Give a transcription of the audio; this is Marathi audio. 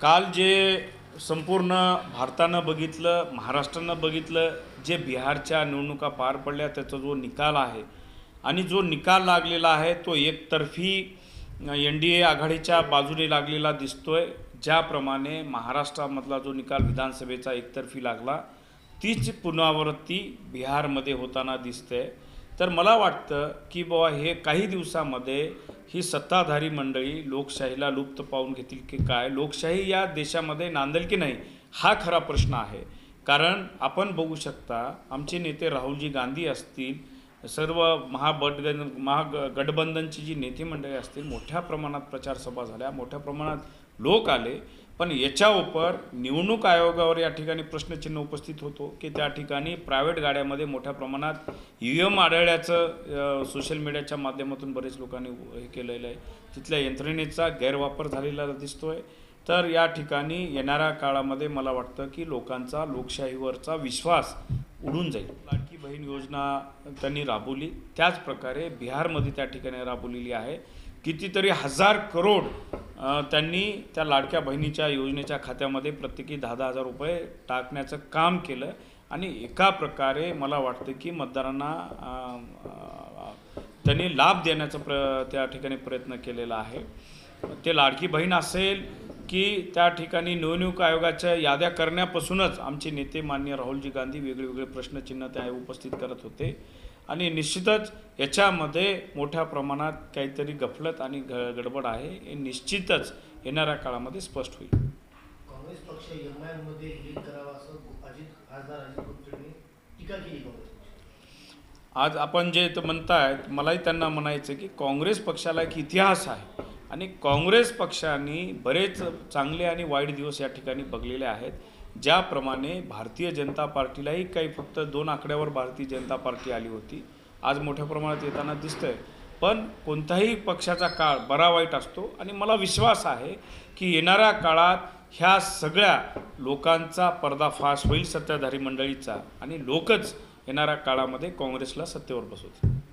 काल जे संपूर्ण भारतानं बघितलं महाराष्ट्रानं बघितलं जे बिहारच्या निवडणुका पार पडल्या त्याचा जो निकाल आहे आणि जो निकाल लागलेला आहे तो एकतर्फी एन डी ए आघाडीच्या बाजूने लागलेला दिसतोय. ज्याप्रमाणे महाराष्ट्रामधला जो निकाल विधानसभेचा एकतर्फी लागला तीच पुनरावृत्ती बिहारमध्ये होताना दिसते. तर मला वाटतं की बाबा हे काही दिवसामध्ये ही सत्ताधारी मंडळी लोकशाहीला लुप्त पाहून घेतील की काय? लोकशाही या देशामध्ये नांदेल की नाही? हा खरा प्रश्न आहे. कारण आपण बघू शकता आमचे नेते राहुलजी गांधी असतील सर्व महाबटगन महागठबंधनची जी नेते मंडळी असतील मोठ्या प्रमाणात प्रचारसभा झाल्या मोठ्या प्रमाणात लोक आले. पण याच्या उपर निवडणूक आयोगावर या ठिकाणी प्रश्नचिन्ह उपस्थित होतो की त्या ठिकाणी प्रायव्हेट गाड्यामध्ये मोठ्या प्रमाणात यू एम आढळल्याचं सोशल मीडियाच्या माध्यमातून बरेच लोकांनी हे केलेलं आहे. तिथल्या यंत्रणेचा गैरवापर झालेला दिसतो आहे तर या ठिकाणी येणाऱ्या काळामध्ये मला वाटतं की लोकांचा लोकशाहीवरचा विश्वास उडून जाईल. लाडकी बहीण योजना त्यांनी राबवली. त्याचप्रकारे बिहारमध्ये त्या ठिकाणी राबवलेली आहे. कितीतरी हजार करोड त्यांनी त्या लाडक्या बहिणीच्या योजनेच्या खात्यामध्ये प्रत्येकी दहा दहा हजार रुपये टाकण्याचं काम केलं. आणि एका प्रकारे मला वाटतं की मतदारांना त्यांनी लाभ देण्याचा प्र त्या ठिकाणी प्रयत्न केलेला आहे. ते लाडकी बहीण असेल की त्या ठिकाणी निवडणूक आयोगाच्या याद्या करण्यापासूनच आमचे नेते मान्य राहुलजी गांधी वेगळे वेगळे प्रश्नचिन्ह त्या उपस्थित करत होते. आणि निश्चितच याच्यामध्ये मोठ्या प्रमाणात काहीतरी गफलत आणि ग गडबड आहे हे निश्चितच येणाऱ्या काळामध्ये स्पष्ट होईल. काँग्रेस पक्ष एम आयमध्ये लीड करावा असं अजित खासदार अजित पवारांनी टीका केली. आज आपण जे तर म्हणतायत मलाही त्यांना म्हणायचं की काँग्रेस पक्षाला एक इतिहास आहे. आणि काँग्रेस पक्षाने बरेच चांगले आणि वाईट दिवस या ठिकाणी बघलेले आहेत. ज्याप्रमाणे भारतीय जनता पार्टीलाही काही फक्त दोन आकड्यावर भारतीय जनता पार्टी आली होती. आज मोठ्या प्रमाणात येताना दिसतंय. पण कोणताही पक्षाचा काळ बरा वाईट असतो आणि मला विश्वास आहे की येणाऱ्या काळात ह्या सगळ्या लोकांचा पर्दाफाश होईल सत्ताधारी मंडळीचा आणि लोकच येणाऱ्या काळामध्ये काँग्रेसला सत्तेवर बसवतील.